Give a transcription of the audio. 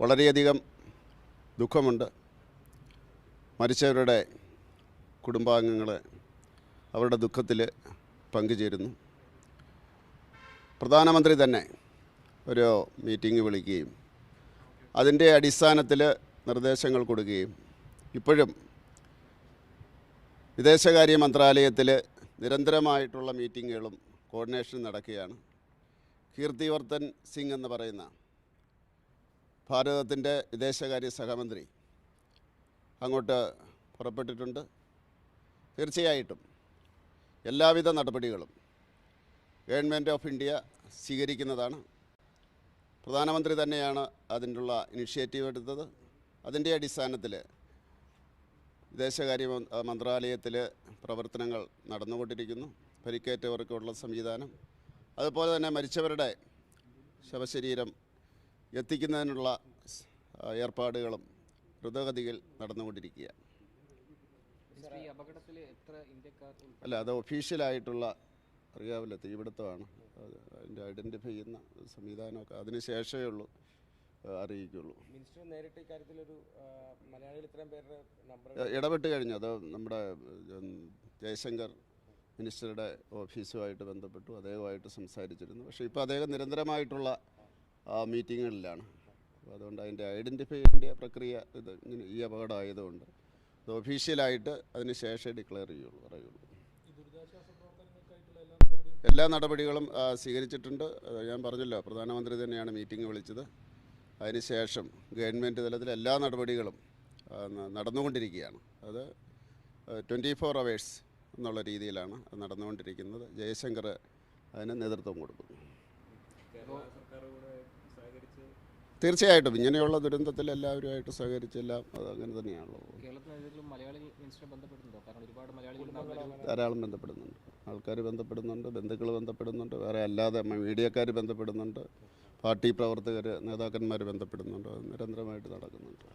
വളരെയധികം ദുഃഖമുണ്ട്. മരിച്ചവരുടെ കുടുംബാംഗങ്ങൾ അവരുടെ ദുഃഖത്തിൽ പങ്കുചേരുന്നു. പ്രധാനമന്ത്രി തന്നെ ഒരു മീറ്റിംഗ് വിളിക്കുകയും അതിന്റെ അടിസ്ഥാനത്തിൽ നിർദ്ദേശങ്ങൾ കൊടുക്കുകയും ഇപ്പോഴും വിദേശകാര്യ മന്ത്രാലയത്തിൽ നിരന്തരമായിട്ടുള്ള മീറ്റിങ്ങുകളും കോർഡിനേഷൻ നടക്കുകയാണ്. കീർത്തിവർദ്ധൻ സിംഗ് എന്ന് പറയുന്ന ഭാരതത്തിന്റെ വിദേശകാര്യ സഹമന്ത്രി അങ്ങോട്ട് പുറപ്പെട്ടിട്ടുണ്ട്. തീർച്ചയായിട്ടും എല്ലാവിധ നടപടികളും ഗവൺമെന്റ് ഓഫ് ഇന്ത്യ സ്വീകരിക്കുന്നതാണ്. പ്രധാനമന്ത്രി തന്നെയാണ് അതിനുള്ള ഇനിഷ്യേറ്റീവ് എടുത്തത്. അതിന്റെ അടിസ്ഥാനത്തിൽ വിദേശകാര്യ മന്ത്രാലയത്തിൽ പ്രവർത്തനങ്ങൾ നടന്നുകൊണ്ടിരിക്കുന്നു. പരിക്കേറ്റവർക്കുള്ള സംവിധാനം. അതുപോലെ തന്നെ മരിച്ചവരുടെ ശവശരീരം എത്തിക്കുന്നതിനുള്ള ഏർപ്പാടുകളും ദ്രുതഗതിയിൽ നടന്നുകൊണ്ടിരിക്കുകയാണ്? അല്ല അത് ഒഫീഷ്യലായിട്ടുള്ള അറിയാവില്ല തീപിടുത്തമാണ് അത് അതിന്റെ ഐഡന്റിഫൈ ചെയ്യുന്ന സംവിധാനമൊക്കെ അതിന് ശേഷമേ ഉള്ളൂ അറിയിക്കുള്ളൂ മിനിസ്റ്റർ നേരിട്ട് ഇക്കാര്യത്തിലൊരു ആ, മലയാളികൾ ഇത്രയും പേരുടെ നമ്പർ ഇടപെട്ട് കഴിഞ്ഞു. അത് നമ്മുടെ ജയശങ്കർ മിനിസ്റ്ററുടെ ഓഫീസുമായിട്ട് ബന്ധപ്പെട്ടു അദ്ദേഹമായിട്ട് സംസാരിച്ചിരുന്നു. പക്ഷേ ഇപ്പോൾ അദ്ദേഹം നിരന്തരമായിട്ടുള്ള മീറ്റിങ്ങുകളിലാണ്. അപ്പോൾ അതുകൊണ്ട് അതിന്റെ ഐഡന്റിഫൈന്റെ പ്രക്രിയ ഇത് ഈ അപകടമായതുകൊണ്ട് അത് ഒഫീഷ്യലായിട്ട് അതിന് ശേഷമേ ഡിക്ലെയർ ചെയ്യുള്ളൂ പറയുള്ളൂ. എല്ലാ നടപടികളും ആ, സ്വീകരിച്ചിട്ടുണ്ട്. ഞാൻ പറഞ്ഞല്ലോ പ്രധാനമന്ത്രി തന്നെയാണ് മീറ്റിംഗ് വിളിച്ചത്. അതിനുശേഷം ഗവൺമെന്റ് തലത്തിൽ എല്ലാ നടപടികളും ആ, നടന്നുകൊണ്ടിരിക്കുകയാണ്. അത് ട്വന്റി ഫോർ അവേഴ്സ് എന്നുള്ള രീതിയിലാണ് നടന്നുകൊണ്ടിരിക്കുന്നത്. ജയശങ്കർ അതിന് നേതൃത്വം കൊടുക്കും തീർച്ചയായിട്ടും. ഇങ്ങനെയുള്ള ദുരന്തത്തിൽ എല്ലാവരുമായിട്ട് സഹകരിച്ച് എല്ലാം അത് അങ്ങനെ തന്നെയാണല്ലോ. ധാരാളം ബന്ധപ്പെടുന്നുണ്ട്. ആൾക്കാർ ബന്ധപ്പെടുന്നുണ്ട് ബന്ധുക്കൾ ബന്ധപ്പെടുന്നുണ്ട് വേറെ അല്ലാതെ മീഡിയക്കാർ ബന്ധപ്പെടുന്നുണ്ട് പാർട്ടി പ്രവർത്തകർ നേതാക്കന്മാർ ബന്ധപ്പെടുന്നുണ്ട് അത് നിരന്തരമായിട്ട് നടക്കുന്നുണ്ട്.